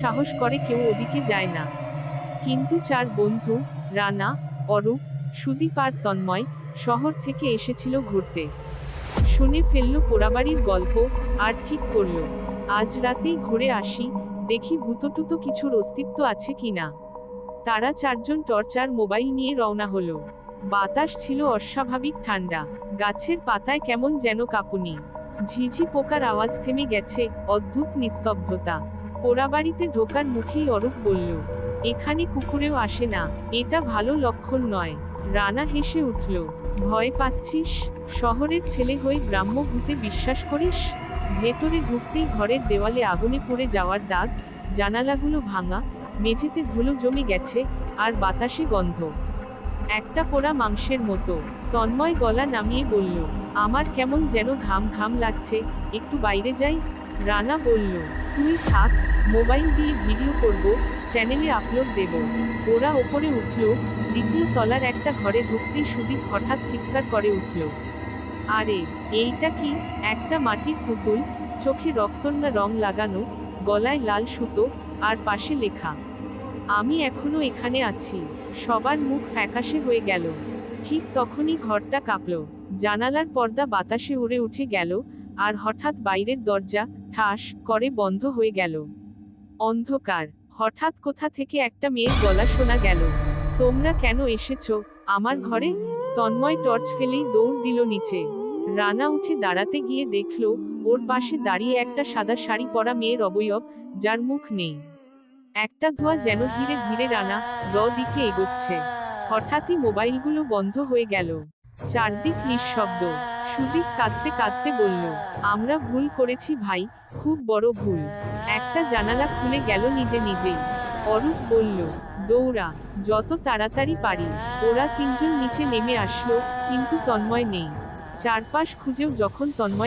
সাহস করে কেউ ওদিকে যায় না। কিন্তু চার বন্ধু, রানা, অরূপ, সুদীপ আর তন্ময় শহর থেকে এসেছিল ঘুরতে। শুনে ফেলল পোড়াবাড়ির গল্প আর ঠিক করল, আজ রাতেই ঘুরে আসি, দেখি ভূতটুতো কিছুর অস্তিত্ব আছে কিনা তারা চারজন টর্চার মোবাইল নিয়ে রওনা হলো। বাতাস ছিল অস্বাভাবিক ঠান্ডা, গাছের পাতায় কেমন যেন কাঁপুনি। ঝিঝি পোকার আওয়াজ থেমে গেছে, অদ্ভুত নিস্তব্ধতা। পোড়াবাড়িতে ঢোকার মুখেই অরূপ বলল, এখানে কুকুরেও আসে না, এটা ভালো লক্ষণ নয়। রানা হেসে উঠল, ভয় পাচ্ছিস? শহরের ছেলে হয়ে গ্রাম্য ভূতে বিশ্বাস করিস? ভেতরে ঢুকতেই ঘরের দেওয়ালে আগুনে পড়ে যাওয়ার দাগ, জানালাগুলো ভাঙা, মেঝেতে ধুলো জমে গেছে, আর বাতাসে গন্ধ। একটা পোড়া মাংসের মতো, তন্ময় গলা নামিয়ে বলল, আমার কেমন যেন ঘাম ঘাম লাগছে, একটু বাইরে যাই। রানা বলল তুই থাক, মোবাইল দিয়ে ভিডিও করব, চ্যানেলে আপলোড দেব। ওরা ওপরে উঠল, দ্বিতীয় তলার একটা ঘরে ঢুকতেই সুদীপ হঠাৎ চিৎকার করে উঠল, আরে, এইটা কি? একটা মাটির পুতুল, চোখে রক্তন্না রং লাগানো, গলায় লাল সুতো, আর পাশে লেখা, আমি এখনও এখানে আছি। সবার মুখ ফ্যাকাশে হয়ে গেল, ঠিক তখনই ঘরটা কাঁপল, জানালার পর্দা বাতাসে উড়ে উঠে গেল আর হঠাৎ বাইরের দরজা ঠাস করে বন্ধ হয়ে গেল। অন্ধকার। হঠাৎ কোথা থেকে একটা মেয়ের গলা শোনা গেল। তোমরা কেন এসেছ? আমার ঘরে? তন্ময় টর্চ ফেলেই দৌড় দিল নিচে। রানা উঠে দাঁড়াতে গিয়ে দেখল, ওর পাশে দাঁড়িয়ে একটা সাদা শাড়ি পরা মেয়ের অবয়ব, যার মুখ নেই। একটা ধোঁয়া যেন ধীরে ধীরে রানা র দিকে এগোচ্ছে। হঠাৎই মোবাইলগুলো বন্ধ হয়ে গেল। চারদিক নিঃশব্দ। সুদীপ কাঁদতে কাঁদতে বলল, আমরা ভুল করেছি ভাই, খুব বড় ভুল। একটা জানালা খুলে গেল নিজে নিজেই। অরূপ বলল, দৌড়া, যত তাড়াতাড়ি পারি। ওরা তিনজন নিচে নেমে আসলো, কিন্তু তন্ময় নেই। চারপাশ খুঁজেও যখন তন্ময়